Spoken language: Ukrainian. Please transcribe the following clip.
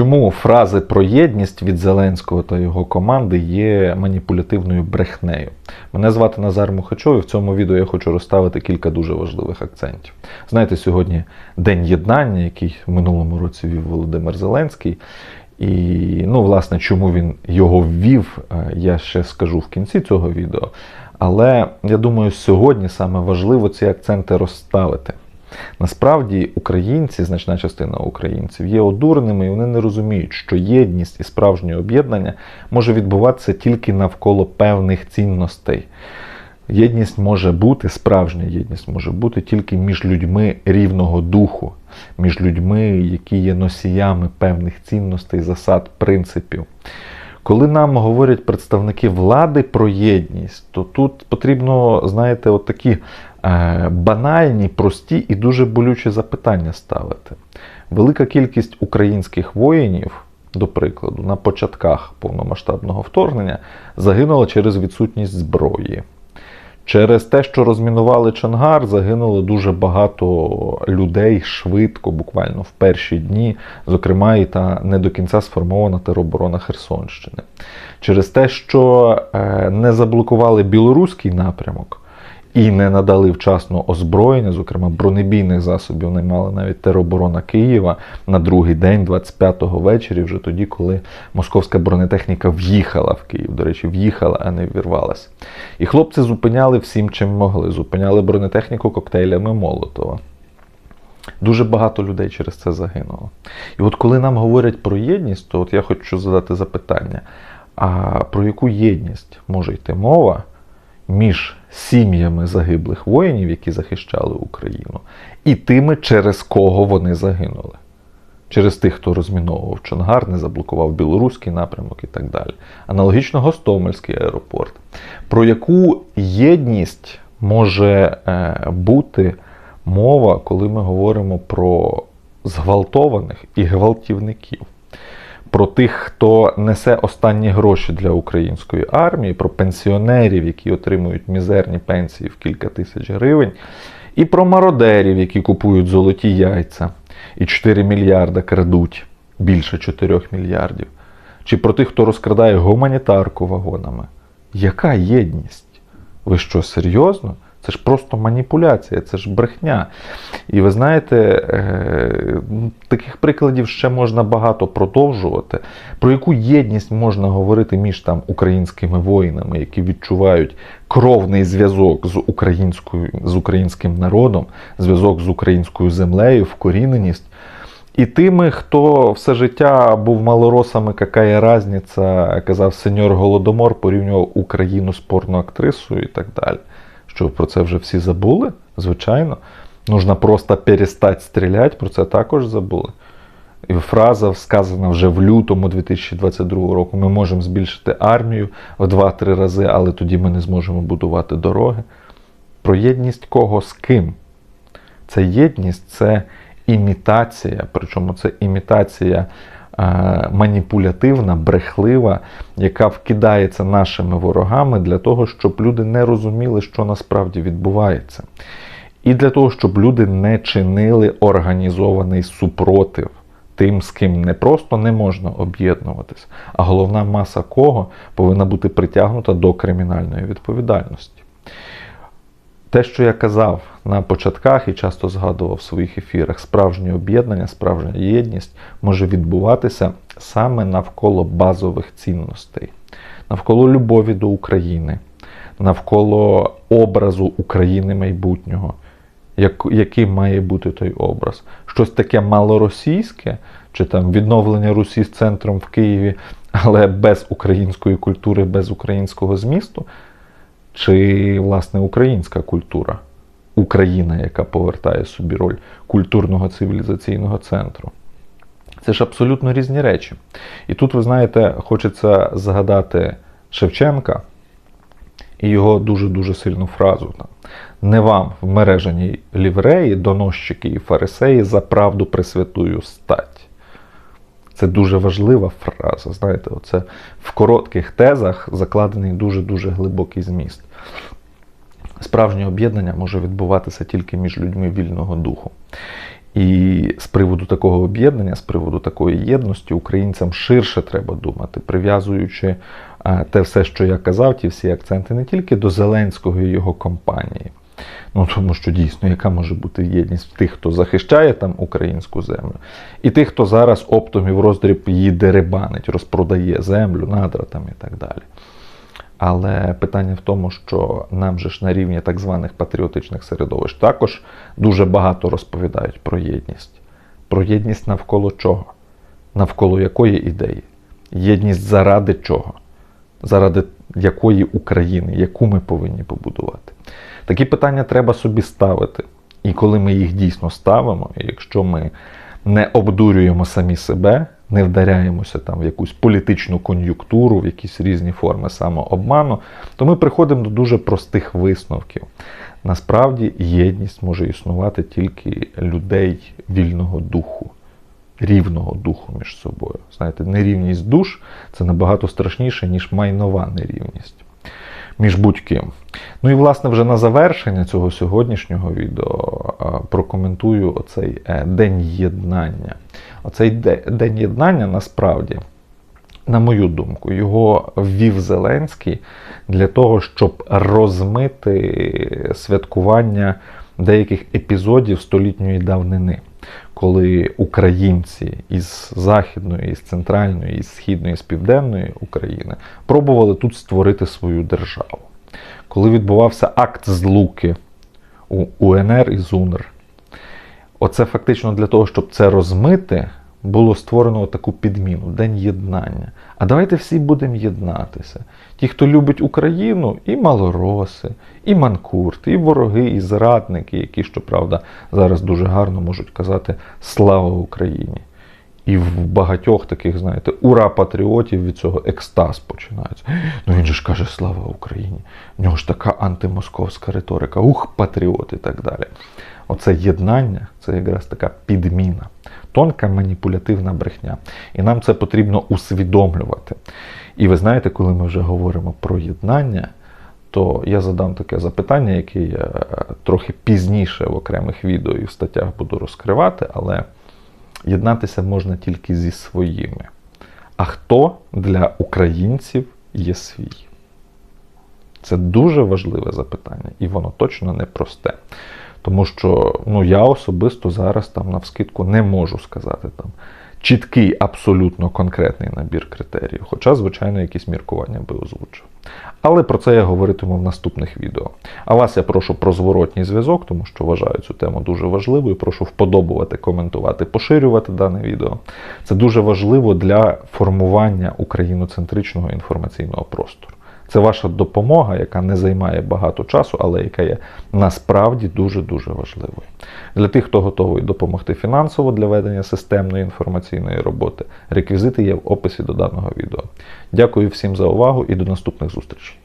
Чому фрази про єдність від Зеленського та його команди є маніпулятивною брехнею? Мене звати Назар Мухачов, і в цьому відео я хочу розставити кілька дуже важливих акцентів. Знаєте, сьогодні День єднання, який в минулому році вів Володимир Зеленський. І, ну, власне, чому він його ввів, е, я ще скажу в кінці цього відео. Але я думаю, сьогодні саме важливо ці акценти розставити. Насправді українці, значна частина українців, є одуреними, і вони не розуміють, що єдність і справжнє об'єднання може відбуватися тільки навколо певних цінностей. Єдність може бути, справжня єдність може бути тільки між людьми рівного духу, між людьми, які є носіями певних цінностей, засад, принципів. Коли нам говорять представники влади про єдність, то тут потрібно, знаєте, от такі банальні, прості і дуже болючі запитання ставити. Велика кількість українських воїнів, до прикладу, на початках повномасштабного вторгнення загинула через відсутність зброї. Через те, що розмінували Чонгар, загинуло дуже багато людей швидко, буквально в перші дні, зокрема, і та не до кінця сформована тероборона Херсонщини. Через те, що е, не заблокували білоруський напрямок і не надали вчасно озброєння, зокрема бронебійних засобів, не мала навіть тероборона Києва на другий день, 25-го вечері, вже тоді, коли московська бронетехніка в'їхала в Київ. До речі, в'їхала, а не ввірвалася. І хлопці зупиняли всім, чим могли. Зупиняли бронетехніку коктейлями Молотова. Дуже багато людей через це загинуло. І от коли нам говорять про єдність, то от я хочу задати запитання: а про яку єдність може йти мова між сім'ями загиблих воїнів, які захищали Україну, і тими, через кого вони загинули? Через тих, хто розміновував Чонгар, не заблокував білоруський напрямок і так далі. Аналогічно Гостомельський аеропорт. Про яку єдність може е, бути мова, коли ми говоримо про зґвалтованих і гвалтівників? Про тих, хто несе останні гроші для української армії, про пенсіонерів, які отримують мізерні пенсії в кілька тисяч гривень, і про мародерів, які купують золоті яйця і 4 мільярда крадуть більше 4 мільярдів, чи про тих, хто розкрадає гуманітарку вагонами. Яка єдність? Ви що, серйозно? Це ж просто маніпуляція, це ж брехня. І ви знаєте, е, таких прикладів ще можна багато продовжувати. Про яку єдність можна говорити між там українськими воїнами, які відчувають кровний зв'язок з українською, з українським народом, зв'язок з українською землею, вкоріненість. І тими, хто все життя був малоросами, яка є разниця, казав сеньор Голодомор, порівнював Україну з порноактрисою і так далі. Що про це вже всі забули? Звичайно. Нужно просто перестати стріляти, про це також забули. І фраза сказана вже в лютому 2022 року: ми можемо збільшити армію в 2-3 рази, але тоді ми не зможемо будувати дороги. Про єдність кого з ким? Це єдність це імітація, причому це імітація маніпулятивна, брехлива, яка вкидається нашими ворогами для того, щоб люди не розуміли, що насправді відбувається. І для того, щоб люди не чинили організований супротив тим, з ким не просто не можна об'єднуватись, а головна маса кого повинна бути притягнута до кримінальної відповідальності. Те, що я казав на початках і часто згадував в своїх ефірах, справжнє об'єднання, справжня єдність може відбуватися саме навколо базових цінностей, навколо любові до України, навколо образу України майбутнього, як, яким має бути той образ. Щось таке малоросійське, чи там відновлення Русі з центром в Києві, але без української культури, без українського змісту чи власне українська культура, Україна, яка повертає собі роль культурного цивілізаційного центру. Це ж абсолютно різні речі. І тут, ви знаєте, хочеться згадати Шевченка і його дуже-дуже сильну фразу. Не вам в мережаній лівреї, доносчики і фарисеї за правду присвятую стать. Це дуже важлива фраза. Знаєте, оце в коротких тезах закладений дуже-дуже глибокий зміст. Справжнє об'єднання може відбуватися тільки між людьми вільного духу. І з приводу такого об'єднання, з приводу такої єдності, українцям ширше треба думати, прив'язуючи е, те все, що я казав, ті всі акценти не тільки до Зеленського і його компанії. Ну тому що дійсно, яка може бути єдність тих, хто захищає там українську землю, і тих, хто зараз оптом і в роздріб її деребанить, розпродає землю, надра там і так далі. Але питання в тому, що нам же ж на рівні так званих патріотичних середовищ також дуже багато розповідають про єдність. Про єдність навколо чого? Навколо якої ідеї? Єдність заради чого? Заради якої України, яку ми повинні побудувати? Такі питання треба собі ставити. І коли ми їх дійсно ставимо, якщо ми не обдурюємо самі себе, не вдаряємося там в якусь політичну кон'юнктуру, в якісь різні форми самообману, то ми приходимо до дуже простих висновків. Насправді єдність може існувати тільки людей вільного духу, рівного духу між собою. Знаєте, нерівність душ це набагато страшніше, ніж майнова нерівність. Між будь-ким. Ну і власне вже на завершення цього сьогоднішнього відео прокоментую оцей е, день єднання. Оцей день єднання насправді, на мою думку, його ввів Зеленський для того, щоб розмити святкування деяких епізодів столітньої давнини, коли українці із Західної, із центральної, із східної, з південної України пробували тут створити свою державу. Коли відбувався акт злуки у УНР і ЗУНР, Оце фактично для того, щоб це розмити, було створено таку підміну День єднання. А давайте всі будемо єднатися. Ті, хто любить Україну, і малороси, і манкурти, і вороги, і зрадники, які, щоправда, зараз дуже гарно можуть казати Слава Україні! І в багатьох таких, знаєте, ура патріотів від цього екстаз починається. Ну він же ж каже Слава Україні! В нього ж така антимосковська риторика, ух, патріот і так далі. Оце єднання це якраз така підміна, тонка маніпулятивна брехня. І нам це потрібно усвідомлювати. І ви знаєте, коли ми вже говоримо про єднання, то я задам таке запитання, яке я трохи пізніше в окремих відео і в статтях буду розкривати, але єднатися можна тільки зі своїми. А хто для українців є свій? Це дуже важливе запитання, і воно точно не просте. Тому що ну, я особисто зараз там навскидку не можу сказати там чіткий, абсолютно конкретний набір критеріїв, хоча, звичайно, якісь міркування би озвучив. Але про це я говоритиму в наступних відео. А вас я прошу про зворотній зв'язок, тому що вважаю цю тему дуже важливою. Прошу вподобувати, коментувати, поширювати дане відео. Це дуже важливо для формування україноцентричного інформаційного простору. Це ваша допомога, яка не займає багато часу, але яка є насправді дуже-дуже важливою. Для тих, хто готовий допомогти фінансово для ведення системної інформаційної роботи, реквізити є в описі до даного відео. Дякую всім за увагу і до наступних зустрічей.